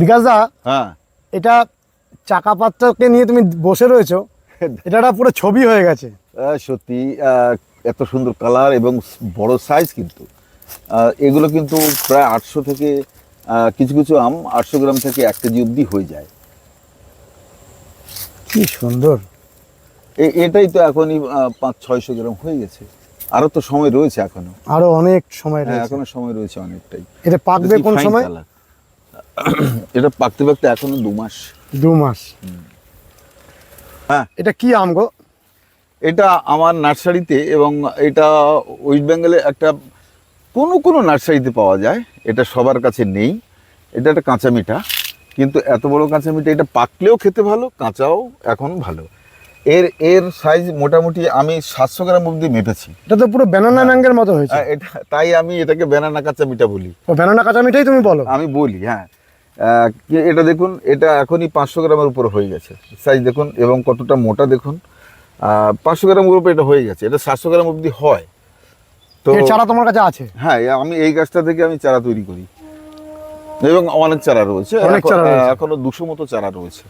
বিকাশ দা হ্যাঁ। এটা চাকা পাত্রকে নিয়ে তুমি বসে রয়েছো এটা একটা পুরো ছবি হয়ে গেছে। সত্যি এত সুন্দর কালার এবং বড় সাইজ কিন্তু। এগুলো কিন্তু প্রায় আটশো থেকে কিছু কিছু আম আটশো গ্রাম থেকে এক কেজি অবধি হয়ে যায়। কি সুন্দর। এটাই তো এখনই পাঁচ ছয়শো গ্রাম হয়ে গেছে। আরও তো সময় রয়েছে এখনও। আরও অনেক সময় হ্যাঁ রয়েছে। এখনও সময় রয়েছে অনেকটাই। এটা পাকবে কোন সময়? এটা পাকতে পাকতে এখনও দু মাস। দু মাস। হ্যাঁ। এটা কি আম গো? এটা আমার নার্সারিতে এবং এটা ওয়েস্ট বেঙ্গলে একটা কোনো কোনো নার্সারিতে পাওয়া যায়। এটা সবার কাছে নেই। এটা একটা কাঁচা মিঠা। কিন্তু এত বড় কাঁচা মিঠা এটা পাকলেও খেতে ভালো কাঁচাও এখন ভালো। এর এর সাইজ মোটামুটি আমি সাতশো গ্রাম অবধি মেপেছি। এটা তো পুরো ব্যানানা ম্যাঙ্গের মতো হয়েছে। হ্যাঁ, এটা তাই আমি এটাকে বেনানা কাঁচা মিঠা বলি। ব্যানানা কাঁচা মিঠাই তুমি বলো? আমি বলি হ্যাঁ। এটা দেখুন এটা এখনই পাঁচশো গ্রামের উপর হয়ে গেছে। সাইজ দেখুন এবং কতটা মোটা দেখুন। পাঁচশো গ্রামের উপর এটা হয়ে গেছে। এটা সাতশো গ্রাম অবধি হয়। তো চারা তোমার কাছে আছে? হ্যাঁ আমি এই গাছটা থেকে আমি চারা তৈরি করি। এবং অনেক চারা রয়েছে। এখনও দুশো মতো চারা রয়েছে।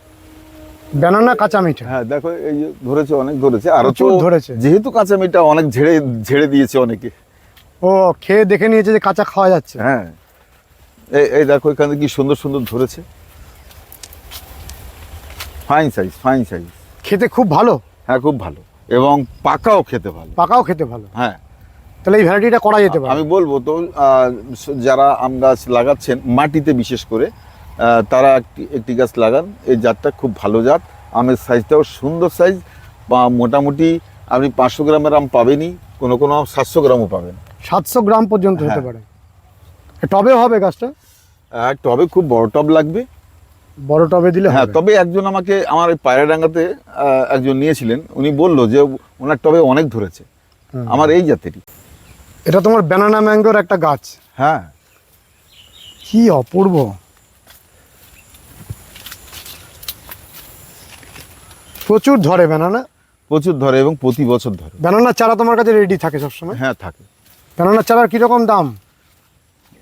ব্যানানা কাঁচা মিঠা। হ্যাঁ দেখো এই যে ধরেছে অনেক ধরেছে। আরও তো ধরেছে। যেহেতু কাঁচা মিটা অনেক ঝেড়ে ঝেড়ে দিয়েছে অনেকে। ও খেয়ে দেখে নিয়েছে যে কাঁচা খাওয়া যাচ্ছে। হ্যাঁ। এই এই দেখো এখানে কি সুন্দর সুন্দর ধরেছে। ফাইন সাইজ ফাইন সাইজ খেতে খুব ভালো? হ্যাঁ খুব ভালো। এবং পাকাও খেতে ভালো। পাকাও খেতে ভালো। হ্যাঁ। তাহলে এই ভ্যারাইটিটা করা যেতে পারে। আমি বলব তো যারা আম গাছ লাগাচ্ছেন মাটিতে বিশেষ করে তারা একটি গাছ লাগান। এই জাতটা খুব ভালো জাত। আমের সাইজটাও সুন্দর সাইজ বা মোটামুটি আপনি পাঁচশো গ্রামের আম পাবেনই কোনো কোনো আম সাতশো গ্রামও পাবেন। সাতশো গ্রাম পর্যন্ত হতে হ্যাঁ। পারে। টবে হবে গাছটা? আর টবে খুব বড় টব লাগবে। বড় টবে দিলে হ্যাঁ তবে একজন আমাকে আমার এই পায়রাডাঙ্গাতে একজন নিয়েছিলেন। উনি বলল যে ওনার টবে অনেক ধরেছে। আমার এই জাতেরই। এটা তোমার ব্যানানা ম্যাঙ্গোর একটা গাছ। হ্যাঁ। কি অপূর্ব। প্রচুর ধরে ব্যানানা প্রচুর ধরে এবং প্রতি বছর ধরে। ব্যানানার চারা তোমার কাছে রেডি থাকে সবসময়? হ্যাঁ থাকে। ব্যানানার চারার কীরকম দাম?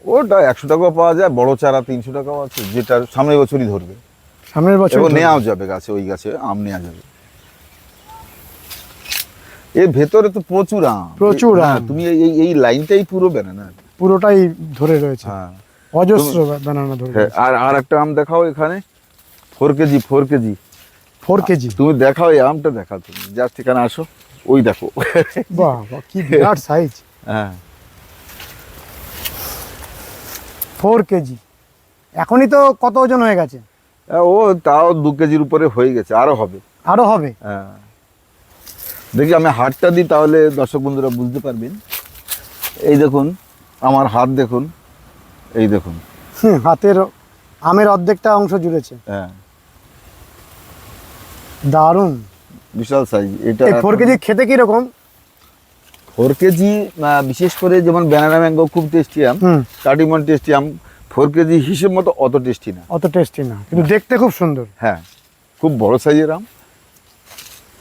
ওটা একশো টাকাও পাওয়া যায় বড় চারা তিনশো টাকাও আছে যেটা সামনের বছরই ধরবে। সামনের বছর এবং নেওয়াও যাবে গাছে ওই গাছে আম নেওয়া যাবে। এর ভেতরে তো প্রচুর আম। প্রচুর আম। তুমি এই এই- লাইনটাই পুরো বেনানা পুরোটাই ধরে রয়েছে। হ্যাঁ। অজস্র ব্যানানা ধরে হ্যাঁ, আর আর একটা আম দেখাও এখানে। Four KG four KG. Four KG? তুমি দেখাও এই আমটা দেখাও তুমি। যার ঠিকানা আসো ওই দেখো। বাহ, কি বিরাট সাইজ হ্যাঁ। Four KG. এখনই তো কত ওজন হয়ে গেছে? ও তাও দু কেজির উপরে হয়ে গেছে আরও হবে। আরও হবে? হ্যাঁ। দেখি আমি হাতটা দিই তাহলে দর্শক বন্ধুরা বুঝতে পারবেন। এই দেখুন আমার হাত দেখুন এই দেখুন। হাতের আমের অর্ধেকটা অংশ জুড়েছে। হ্যাঁ। দারুণ। বিশাল সাইজ এটা ফোর কেজি খেতে কীরকম? ফোর কেজি বিশেষ করে যেমন ব্যানানা ম্যাঙ্গো খুব টেস্টি আম কাটিমন টেস্টি আম ফোর কেজি হিসেব মতো অত টেস্টি না। অত টেস্টি না কিন্তু দেখতে খুব সুন্দর। হ্যাঁ খুব বড় সাইজের আম।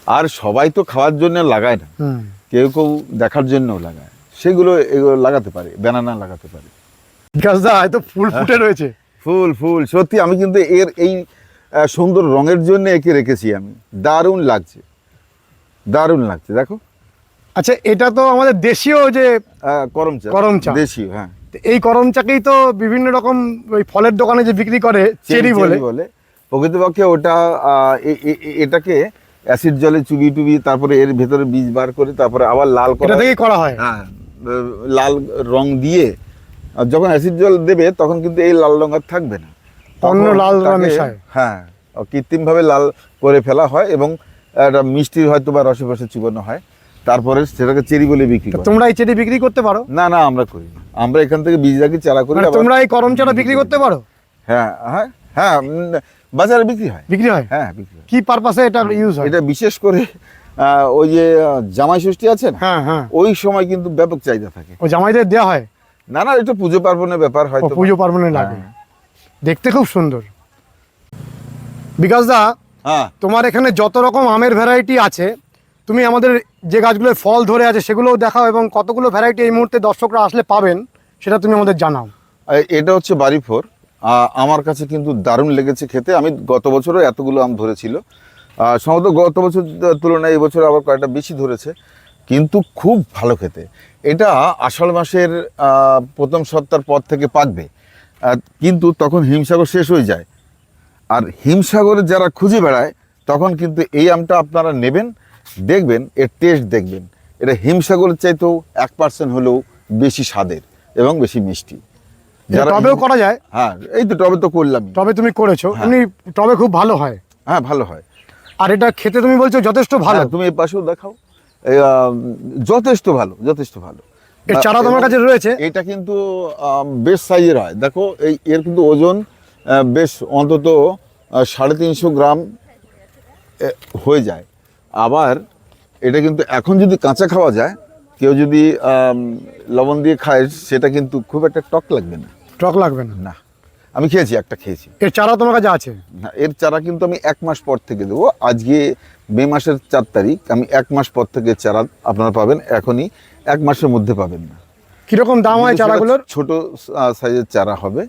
আর সবাই তো খাওয়ার জন্য লাগায় না। কেউ কেউ দেখার জন্যও লাগায়। সেগুলো এগুলো লাগাতে পারে ব্যানানা লাগাতে পারে। গাছদা হয়তো ফুল ফুটে রয়েছে। ফুল ফুল সত্যি আমি কিন্তু এর এই সুন্দর রঙের জন্য একে রেখেছি আমি। দারুণ লাগছে। দারুণ লাগছে দেখো। আচ্ছা এটা তো আমাদের দেশীয় যে আহ, করম চা। করম চা। দেশীয় হ্যাঁ। এই করম চাকেই তো বিভিন্ন রকম ওই ফলের দোকানে যে বিক্রি করে চেরি বলে। বলে। প্রকৃতপক্ষে ওটা এটাকে অ্যাসিড জলে চুবি টুবি তারপরে এর ভেতরে বীজ বার করে তারপরে আবার লাল করা থেকেই করা হয়। হ্যাঁ লাল রং দিয়ে আর যখন অ্যাসিড জল দেবে তখন কিন্তু এই লাল রং আর থাকবে না। অন্য লাল রং তাকে- মেশায়। হ্যাঁ কৃত্রিমভাবে লাল করে ফেলা হয় এবং একটা মিষ্টির হয়তো বা রসে ফসে চুবানো হয়। তারপরে সেটাকে চেরি বলে বিক্রি তোমরা এই চেরি বিক্রি করতে পারো? না না আমরা করি আমরা এখান থেকে বীজ রাখি চারা করি মানে তোমরা এই করম চারা বিক্রি করতে পারো? হ্যাঁ হ্যাঁ হ্যাঁ বাজারে বিক্রি হয়। বিক্রি হয়? হ্যাঁ বিক্রি হয়। কি পারপাসে এটা ইউজ হয়? এটা বিশেষ করে ওই যে জামাই ষষ্ঠী আছে না? হ্যাঁ হ্যাঁ। ওই সময় কিন্তু ব্যাপক চাহিদা থাকে। ও জামাইদের দেওয়া হয়? না না এটা পুজো পার্বণের ব্যাপার ও হয়তো পুজো পার্বণে লাগে। হ্যাঁ। দেখতে খুব সুন্দর। বিকাশ দা হ্যাঁ। তোমার এখানে যত রকম আমের ভ্যারাইটি আছে তুমি আমাদের যে গাছগুলোর ফল ধরে আছে সেগুলোও দেখাও এবং কতগুলো ভ্যারাইটি এই মুহূর্তে দর্শকরা আসলে পাবেন, সেটা তুমি আমাদের জানাও। এটা হচ্ছে বাড়ি ফোর আমার কাছে কিন্তু দারুণ লেগেছে খেতে। আমি গত বছরও এতগুলো আম ধরেছিল। সম্ভবত গত বছর তুলনায় এবছর আবার কয়েকটা বেশি ধরেছে, কিন্তু খুব ভালো খেতে। এটা আষাঢ় মাসের প্রথম সপ্তাহের পর থেকে পাকবে। কিন্তু তখন হিমসাগর শেষ হয়ে যায়। আর হিমসাগরে যারা খুঁজে বেড়ায়, তখন কিন্তু এই আমটা আপনারা নেবেন। দেখবেন এর টেস্ট দেখবেন। এটা হিমসাগরের চাইতেও এক পার্সেন্ট হলেও বেশি স্বাদের এবং বেশি মিষ্টি। টবেও করা যায়? হ্যাঁ এই তো টবে তো করলামই। টবে তুমি করেছ হ্যাঁ। এমনি টবে খুব ভালো হয়। হ্যাঁ ভালো হয়। আর এটা খেতে তুমি বলছো যথেষ্ট ভালো। হ্যাঁ, তুমি এই পাশেও দেখাও। যথেষ্ট ভালো যথেষ্ট ভালো। এর চারা তোমার কাছে রয়েছে? এটা কিন্তু বেশ সাইজের হয়। দেখো এই এর কিন্তু ওজন বেশ অন্তত সাড়ে তিনশো গ্রাম হয়ে যায়। আবার এটা কিন্তু এখন যদি কাঁচা খাওয়া যায় কেউ যদি লবণ দিয়ে খায় সেটা কিন্তু খুব একটা টক লাগবে না। টক লাগবে না? না। আমি খেয়েছি একটা খেয়েছি। এর চারা তোমার কাছে আছে? না, এর চারা কিন্তু আমি এক মাস পর থেকে দেবো। আজকে মে মাসের চার তারিখ আমি এক মাস পর থেকে চারা আপনারা পাবেন এখনই এক মাসের মধ্যে পাবেন না। কীরকম দাম হয় চারাগুলোর? ছোট সাইজের চারা হবে।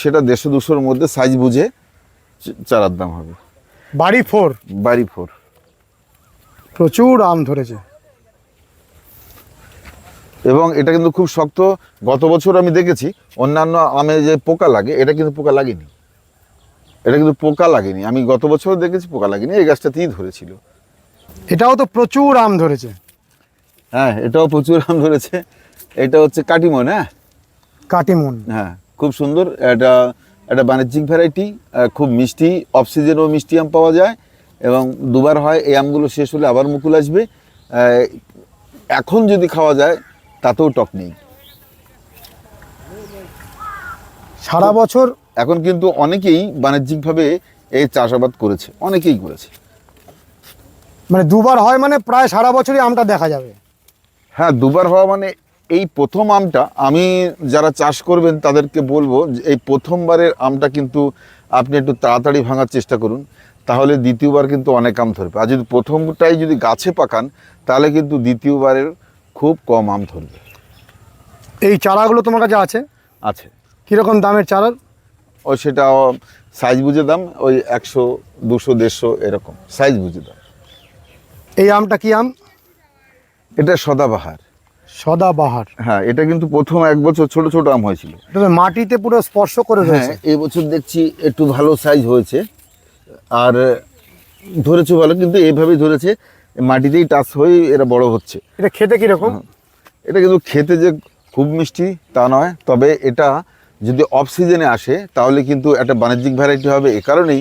সেটা দেড়শো দুশোর মধ্যে সাইজ বুঝে চারার দাম হবে। বাড়ি ফোর? বাড়ি ফোর। প্রচুর আম ধরেছে। এবং এটা কিন্তু খুব শক্ত। গত বছর আমি দেখেছি অন্যান্য আমে যে পোকা লাগে এটা কিন্তু পোকা লাগেনি। এটা কিন্তু পোকা লাগেনি। আমি গত বছর দেখেছি পোকা লাগেনি এই গাছটাতেই ধরেছিল। এটাও তো প্রচুর আম ধরেছে। হ্যাঁ এটাও প্রচুর আম ধরেছে। এটা হচ্ছে কাটিমন হ্যাঁ? কাটিমন। হ্যাঁ খুব সুন্দর। এটা একটা বাণিজ্যিক ভ্যারাইটি খুব মিষ্টি অফ সিজনেও মিষ্টি আম পাওয়া যায়। এবং দুবার হয় এই আমগুলো শেষ হলে আবার মুকুল আসবে। এখন যদি খাওয়া যায় তাতেও টক নেই। সারা বছর এখন কিন্তু অনেকেই বাণিজ্যিকভাবে এই চাষাবাদ করেছে অনেকেই করেছে। মানে দুবার হয় মানে প্রায় সারা বছরই আমটা দেখা যাবে। হ্যাঁ দুবার হওয়া মানে এই প্রথম আমটা আমি যারা চাষ করবেন তাদেরকে বলব যে এই প্রথমবারের আমটা কিন্তু আপনি একটু তাড়াতাড়ি ভাঙার চেষ্টা করুন। তাহলে দ্বিতীয়বার কিন্তু অনেক আম ধরবে। আর যদি প্রথমটাই যদি গাছে পাকান তাহলে কিন্তু দ্বিতীয়বারের খুব কম আম ধরবে। এই চারাগুলো তোমার কাছে আছে? আছে। কীরকম দামের চারার ওই সেটা সাইজ বুঝে দাম ওই একশো দুশো দেড়শো এরকম সাইজ বুঝে দাম। এই আমটা কি আম? এটা সদাবাহার। সদাবাহার। হ্যাঁ এটা কিন্তু প্রথম এক বছর ছোট ছোট আম হয়েছিল। মাটিতে পুরো স্পর্শ করে হ্যাঁ রয়েছে। এই বছর দেখছি একটু ভালো সাইজ হয়েছে। আর ধরেছে ভালো কিন্তু এইভাবেই ধরেছে মাটিতেই টাচ হয়ে এরা বড় হচ্ছে। এটা খেতে কীরকম? এটা কিন্তু খেতে যে খুব মিষ্টি তা নয় তবে এটা যদি অফ সিজনে আসে তাহলে কিন্তু একটা বাণিজ্যিক ভ্যারাইটি হবে। এ কারণেই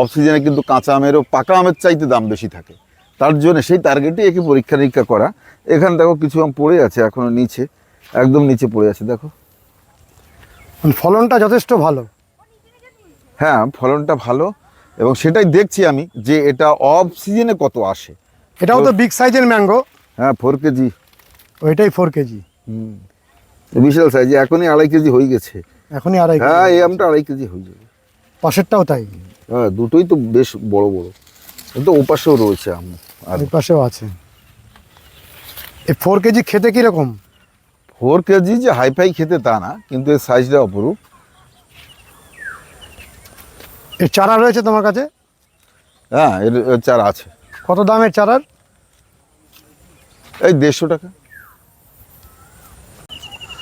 অফ সিজনে কিন্তু কাঁচা আমেরও পাকা আমের চাইতে দাম বেশি থাকে। তার জন্য সেই টার্গেটে একে পরীক্ষা নিরীক্ষা করা। এখানে দেখো কিছু আম পড়ে আছে এখনও নিচে একদম নিচে পড়ে আছে দেখো। ফলনটা যথেষ্ট ভালো। হ্যাঁ ফলনটা ভালো। এবং সেটাই দেখছি আমি যে এটা অফ সিজনে কত আসে। এটাও তো বিগ সাইজের ম্যাঙ্গো হ্যাঁ ফোর কেজি ওইটাই ফোর কেজি বিশাল সাইজ এখনই আড়াই কেজি হয়ে গেছে। এখনই আড়াই হ্যাঁ এই আমটা আড়াই কেজি হয়ে যাবে। পাশেরটাও তাই। হ্যাঁ দুটোই তো বেশ বড় বড়। কিন্তু ওপাশেও রয়েছে আম আর পাশেও আছে। এই ফোর কেজি খেতে কীরকম? ফোর কেজি যে হাইফাই খেতে তা না কিন্তু এর সাইজটা অপরূপ। এর চারা রয়েছে তোমার কাছে? হ্যাঁ এর চার আছে। কত দামের চারার? এই দেড়শো টাকা।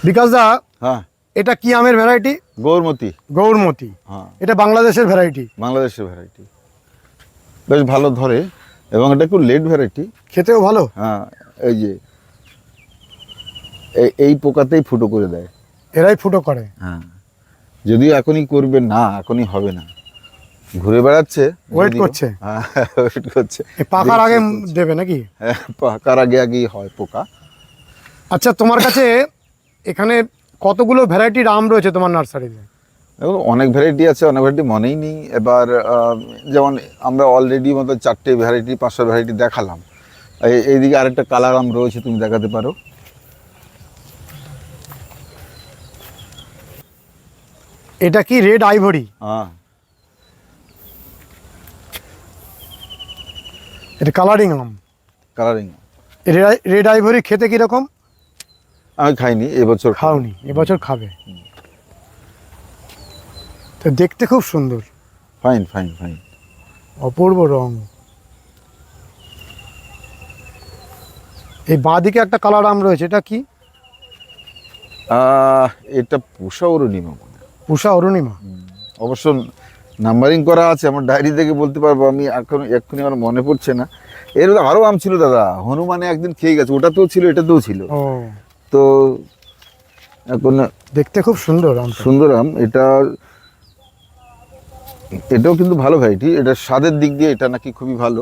বিকাশ দা হ্যাঁ। এটা কি আমের ভ্যারাইটি গৌরমতি। গৌরমতি। হ্যাঁ। এটা বাংলাদেশের ভ্যারাইটি বাংলাদেশের ভ্যারাইটি বেশ ভালো ধরে এবং এটা একটু লেট ভ্যারাইটি খেতেও ভালো? হ্যাঁ এই যে এই এই পোকাতেই ফুটো করে দেয়। এরাই ফুটো করে। হ্যাঁ। যদিও এখনই করবে না এখনই হবে না। ঘুরে বেড়াচ্ছে। ওয়েট করছে। হ্যাঁ ওয়েট করছে। পাকার আগে। দেবে নাকি? হ্যাঁ, পাকার আগে আগেই হয় পোকা। আচ্ছা তোমার কাছে এখানে কতগুলো ভ্যারাইটির আম রয়েছে তোমার নার্সারিতে এবং অনেক ভ্যারাইটি আছে অনেক ভ্যারাইটি মনেই নেই। এবার যেমন আমরা অলরেডি মতো চারটে ভ্যারাইটি পাঁচশো ভ্যারাইটি দেখালাম। এই- এইদিকে আরেকটা কালার আম রয়েছে তুমি দেখাতে পারো। এটা কি রেড আইভরি হ্যাঁ। এটা কালারিং আম। কালারিং রেড আইভরি খেতে কীরকম? আমি খাইনি এবছর। খাওনি এবছর খাবে। তো দেখতে খুব সুন্দর। ফাইন ফাইন ফাইন অপূর্ব রং। এই বাঁদিকে একটা কালার আম রয়েছে এটা কি? এটা পুষা অরুণিমা পুষা অরুণিমা। অবশ্য নাম্বারিং করা আছে আমার ডায়েরি থেকে বলতে পারব আমি এখন এক্ষুনি আমার মনে পড়ছে না। এর আরও আম ছিল দাদা। হনুমানে একদিন খেয়ে গেছে ওটাতেও ছিল এটাতেও ছিল। তো এখন দেখতে খুব সুন্দর আম সুন্দর আম এটা এটাও কিন্তু ভালো ভ্যারাইটি এটা স্বাদের দিক দিয়ে এটা নাকি খুবই ভালো।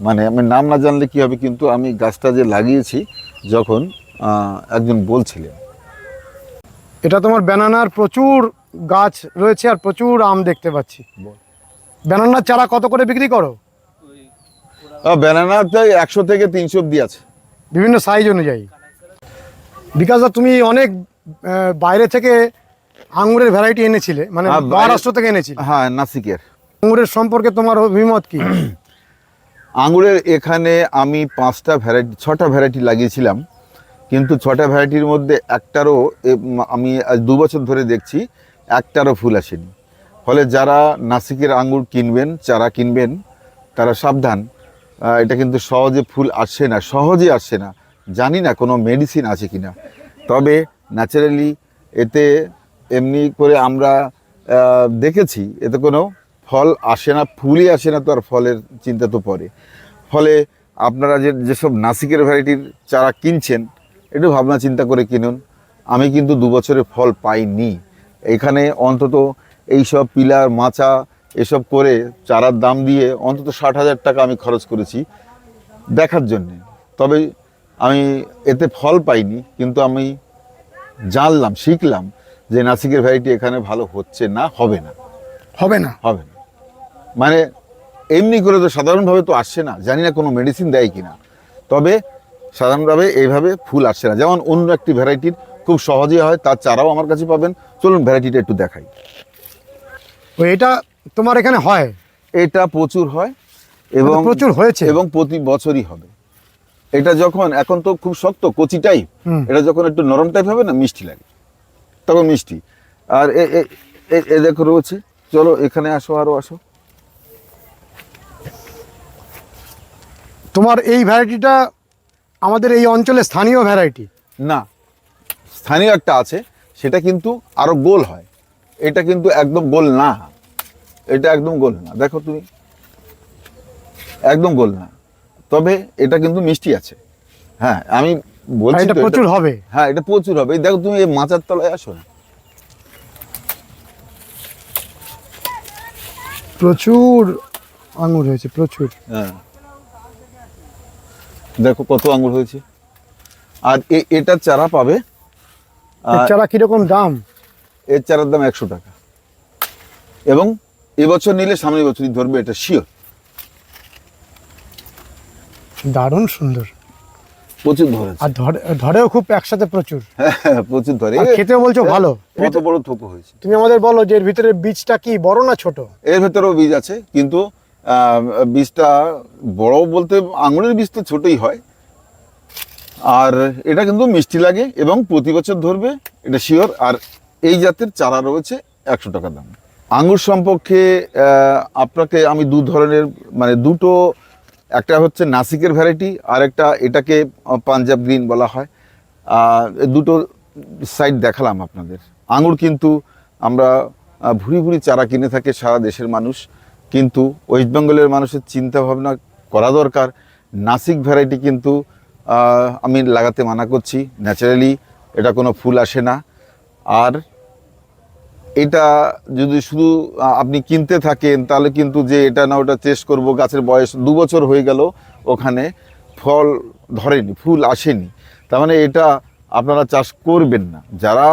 মানে আমি নাম না জানলে কি হবে কিন্তু আমি গাছটা যে লাগিয়েছি যখন আহ, একজন বলছিলেন। এটা তোমার ব্যানানার প্রচুর গাছ রয়েছে আর প্রচুর আম দেখতে পাচ্ছি। ব্যানানার চারা কত করে বিক্রি করো? ব্যানানাতে একশো থেকে তিনশো অব্দি আছে। বিভিন্ন সাইজ অনুযায়ী। বিকাশ তুমি অনেক বাইরে থেকে আঙুরের ভ্যারাইটি এনেছিলে মানে হ্যাঁ, মহারাষ্ট্র থেকে এনেছিলে। হ্যাঁ নাসিকের। আঙুরের সম্পর্কে তোমার অভিমত কি? আঙুরের এখানে আমি পাঁচটা ভ্যারাইটি ছটা ভ্যারাইটি লাগিয়েছিলাম। কিন্তু ছটা ভ্যারাইটির মধ্যে একটারও আমি আজ দু বছর ধরে দেখছি। একটারও ফুল আসেনি। ফলে যারা নাসিকের আঙ্গুর কিনবেন, চারা কিনবেন, তারা সাবধান। এটা কিন্তু সহজে ফুল আসছে না, সহজে আসছে না। জানি না কোনো মেডিসিন আছে কি না তবে ন্যাচারালি এতে এমনি করে আমরা দেখেছি, এতে কোনো ফল আসে না, ফুলই আসে না তো আর ফলের চিন্তা তো পড়ে ফলে আপনারা যে, যেসব নাসিকের ভ্যারাইটির চারা কিনছেন, একটু ভাবনা চিন্তা করে কিনুন। আমি কিন্তু দু বছরে ফল পাইনি। এখানে অন্তত এইসব পিলার মাচা এসব করে চারার দাম দিয়ে অন্তত ষাট হাজার টাকা আমি খরচ করেছি দেখার জন্যে। তবে আমি এতে ফল পাইনি কিন্তু আমি জানলাম শিখলাম যে নাসিকের ভ্যারাইটি এখানে ভালো হচ্ছে না হবে না। হবে না? হবে না। মানে এমনি করে তো সাধারণভাবে তো আসছে না জানি না কোনো মেডিসিন দেয় কি না তবে সাধারণভাবে এইভাবে ফুল আসছে না। যেমন অন্য একটি ভ্যারাইটির খুব সহজেই হয় তার চারাও আমার কাছে পাবেন। চলুন ভ্যারাইটিটা একটু দেখাই। তো এটা তোমার এখানে হয়? এটা প্রচুর হয় এবং প্রচুর হয়েছে। এবং প্রতি বছরই হবে। এটা যখন এখন তো খুব শক্ত কচি টাইপ এটা যখন একটু নরম টাইপ হবে না মিষ্টি লাগে। তখন মিষ্টি। আর এ- দেখো রয়েছে। চলো এখানে আসো আরও আসো। তোমার এই ভ্যারাইটিটা আমাদের এই অঞ্চলে স্থানীয় ভ্যারাইটি? না। স্থানীয় একটা আছে সেটা কিন্তু আরও গোল হয়। এটা কিন্তু একদম গোল না। এটা একদম গোল না। দেখো তুমি। একদম গোল না। তবে এটা কিন্তু মিষ্টি আছে। হ্যাঁ আমি বলছি এটা প্রচুর হবে। হ্যাঁ এটা প্রচুর হবে। দেখো তুমি এই মাচার তলায় আসো না। প্রচুর আঙুর হয়েছে প্রচুর। হ্যাঁ। দেখো কত আঙ্গুর হয়েছে। আর এটার চারা পাবে চারা কীরকম দাম? এর চারার দাম একশো টাকা। এবং এবছর নিলে সামনের বছরই ধরবে এটা শিওর দারুণ সুন্দর। প্রচুর ধরেছে আর ধরে ধরেও খুব একসাথে প্রচুর। হ্যাঁ, প্রচুর ধরে। খেতেও বলছো ভালো। কত বড় থোকো হয়েছে। তুমি আমাদের বলো যে এর ভিতরে বীজটা কি বড় না ছোট? এর ভেতরেও বীজ আছে কিন্তু বীজটা বড় বলতে আঙুরের বীজ তো ছোটই হয় আর এটা কিন্তু মিষ্টি লাগে এবং প্রতি বছর ধরবে, এটা শিওর আর এই জাতের চারা রয়েছে একশো টাকা দাম। আঙুর সম্পর্কে আপনাকে আমি দু ধরনের মানে দুটো, একটা হচ্ছে নাসিকের ভ্যারাইটি আর একটা এটাকে পাঞ্জাব গ্রিন বলা হয়। দুটো সাইড দেখালাম আপনাদের। আঙুর কিন্তু আমরা ভুরি ভুরি চারা কিনে থাকে সারা দেশের মানুষ। কিন্তু ওয়েস্ট বেঙ্গলের মানুষের চিন্তা ভাবনা করা দরকার। নাসিক ভ্যারাইটি কিন্তু আমি লাগাতে মানা করছি ন্যাচারালি এটা কোনো ফুল আসে না। আর এটা যদি শুধু আপনি কিনতে থাকেন, তাহলে কিন্তু যে এটা না, ওটা চেষ্টা করব, গাছের বয়স দু বছর হয়ে গেল, ওখানে ফল ধরেনি, ফুল আসেনি। তার মানে এটা আপনারা চাষ করবেন না। যারা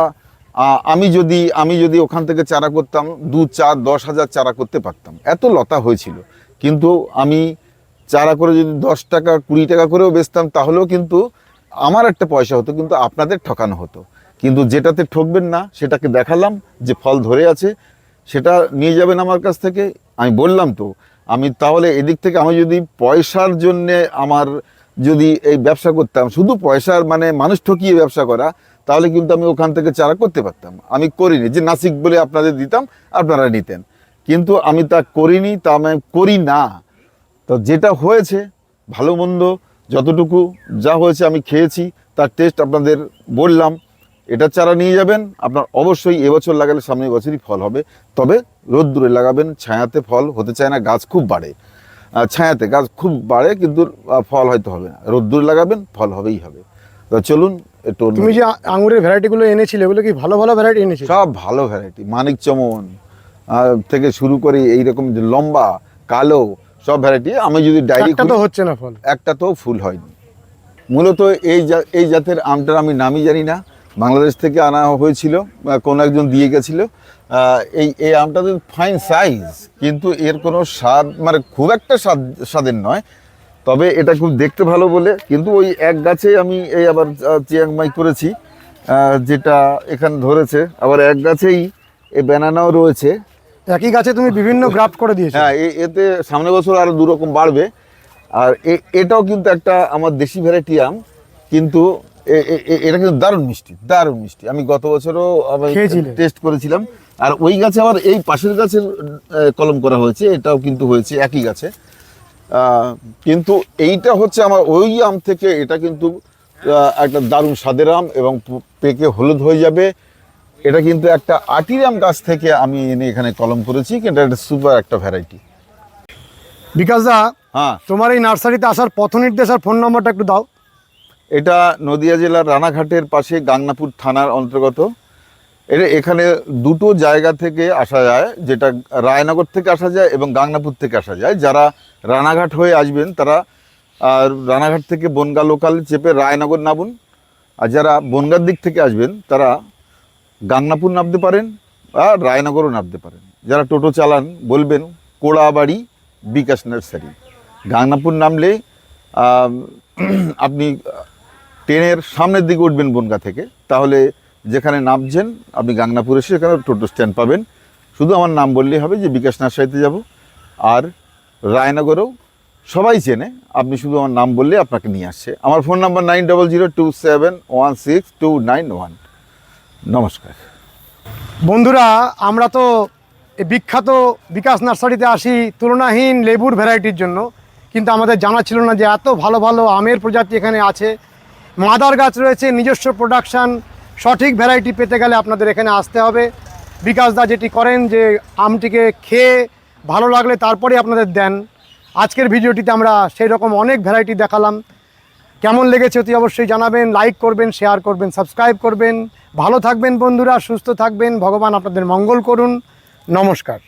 আমি যদি আমি যদি ওখান থেকে চারা করতাম, দু চার দশ হাজার চারা করতে পারতাম। এত লতা হয়েছিল। কিন্তু আমি চারা করে যদি দশ টাকা, কুড়ি টাকা করেও বেচতাম, তাহলেও কিন্তু আমার একটা পয়সা হতো, কিন্তু আপনাদের ঠকানো হতো। কিন্তু যেটাতে ঠকবেন না, সেটাকে দেখালাম যে ফল ধরে আছে, সেটা নিয়ে যাবেন আমার কাছ থেকে। আমি বললাম তো, আমি তাহলে এদিক থেকে আমি যদি পয়সার জন্যে আমার যদি এই ব্যবসা করতাম, শুধু পয়সার মানে মানুষ ঠকিয়ে ব্যবসা করা, তাহলে কিন্তু আমি ওখান থেকে চারা করতে পারতাম। আমি করিনি, যে নাসিক বলে আপনাদের দিতাম, আপনারা নিতেন। কিন্তু আমি তা করিনি, তা আমি করি না। তো যেটা হয়েছে ভালো মন্দ যতটুকু যা হয়েছে আমি খেয়েছি তার টেস্ট আপনাদের বললাম। এটা চারা নিয়ে যাবেন আপনার অবশ্যই এবছর লাগালে সামনের বছরই ফল হবে। তবে রোদ্দুরে লাগাবেন ছায়াতে ফল হতে চায় না গাছ খুব বাড়ে। ছায়াতে গাছ খুব বাড়ে কিন্তু ফল হয়তো হবে না। রোদ্দুরে লাগাবেন ফল হবেই হবে। তো চলুন একটু তুমি যে আঙুরের ভ্যারাইটিগুলো এনেছিলে এগুলো কি ভালো ভালো ভ্যারাইটি এনেছিলে? সব ভালো ভ্যারাইটি মানিক চমন থেকে শুরু করে এইরকম যে লম্বা কালো সব ভ্যারাইটি আমি যদি ডায়েরি একটা তো হচ্ছে না ফল। একটা তো ফুল হয়নি। মূলত এই এই জাতের আমটার আমি নামই জানি না। বাংলাদেশ থেকে আনা হয়েছিল বা কোনো একজন দিয়ে গেছিল। এই এই আমটা তো ফাইন সাইজ কিন্তু এর কোনো স্বাদ মানে খুব একটা স্বাদ স্বাদের নয়। তবে এটা খুব দেখতে ভালো বলে কিন্তু ওই এক গাছে আমি এই আবার চিয়াংমাই করেছি। যেটা এখানে ধরেছে আবার এক গাছেই এই ব্যানানাও রয়েছে। একই গাছে তুমি বিভিন্ন গ্রাফট করে দিয়েছ। হ্যাঁ এতে সামনের বছর আরও দু রকম বাড়বে। আর এটাও কিন্তু একটা আমার দেশি ভ্যারাইটি আম কিন্তু এটা কিন্তু দারুণ মিষ্টি দারুণ মিষ্টি। আমি গত বছরও আমি? টেস্ট করেছিলাম। আর ওই গাছে আবার এই পাশের গাছের কলম করা হয়েছে এটাও কিন্তু হয়েছে একই গাছে। কিন্তু এইটা হচ্ছে আমার ওই আম থেকে এটা কিন্তু একটা দারুণ স্বাদের আম এবং পেকে হলুদ হয়ে যাবে। এটা কিন্তু একটা আটিরাম গাছ থেকে আমি এনে এখানে কলম করেছি কিন্তু এটা সুপার একটা ভ্যারাইটি বিকাশ দা হ্যাঁ। তোমার এই নার্সারিতে আসার পথ নির্দেশ আর ফোন নম্বরটা একটু দাও। এটা নদিয়া জেলার রানাঘাটের পাশে গাংনাপুর থানার অন্তর্গত। এটা এখানে দুটো জায়গা থেকে আসা যায় যেটা রায়নগর থেকে আসা যায় এবং গাংনাপুর থেকে আসা যায়। যারা রানাঘাট হয়ে আসবেন তারা আর রানাঘাট থেকে বনগা লোকাল চেপে রায়নগর নামুন। আর যারা বনগার দিক থেকে আসবেন তারা গাংনাপুর নামতে পারেন আর রায়নগরও নামতে পারেন। যারা টোটো চালান, বলবেন কোড়াবাড়ি বিকাশ নার্সারি। গাংনাপুর নামলে আপনি ট্রেনের সামনের দিকে উঠবেন বনগা থেকে। তাহলে যেখানে নামছেন, আপনি গাংনাপুর এসে সেখানে টোটো স্ট্যান্ড পাবেন। শুধু আমার নাম বললেই হবে যে বিকাশ নার্সারিতে যাব। আর রায়নগরেও সবাই চেনে, আপনি শুধু আমার নাম বললে আপনাকে নিয়ে আসছে। আমার phone number nine double zero two seven one six two nine one. নমস্কার। বন্ধুরা, আমরা তো বিখ্যাত বিকাশ নার্সারিতে আসি, তুলনাহীন লেবুর ভ্যারাইটির জন্য। কিন্তু আমাদের জানা ছিল না যে এত ভালো ভালো আমের প্রজাতি এখানে আছে। মাদার গাছ রয়েছে, নিজস্ব প্রোডাকশান সঠিক ভ্যারাইটি পেতে গেলে আপনাদের এখানে আসতে হবে। বিকাশ দা যেটি করেন যে আমটিকে খেয়ে ভালো লাগলে তারপরে আপনাদের দেন। আজকের ভিডিওটিতে আমরা সেই রকম অনেক ভ্যারাইটি দেখালাম। কেমন লেগেছে অতি অবশ্যই জানাবেন লাইক করবেন শেয়ার করবেন সাবস্ক্রাইব করবেন। ভালো থাকবেন বন্ধুরা সুস্থ থাকবেন। ভগবান আপনাদের মঙ্গল করুন। নমস্কার।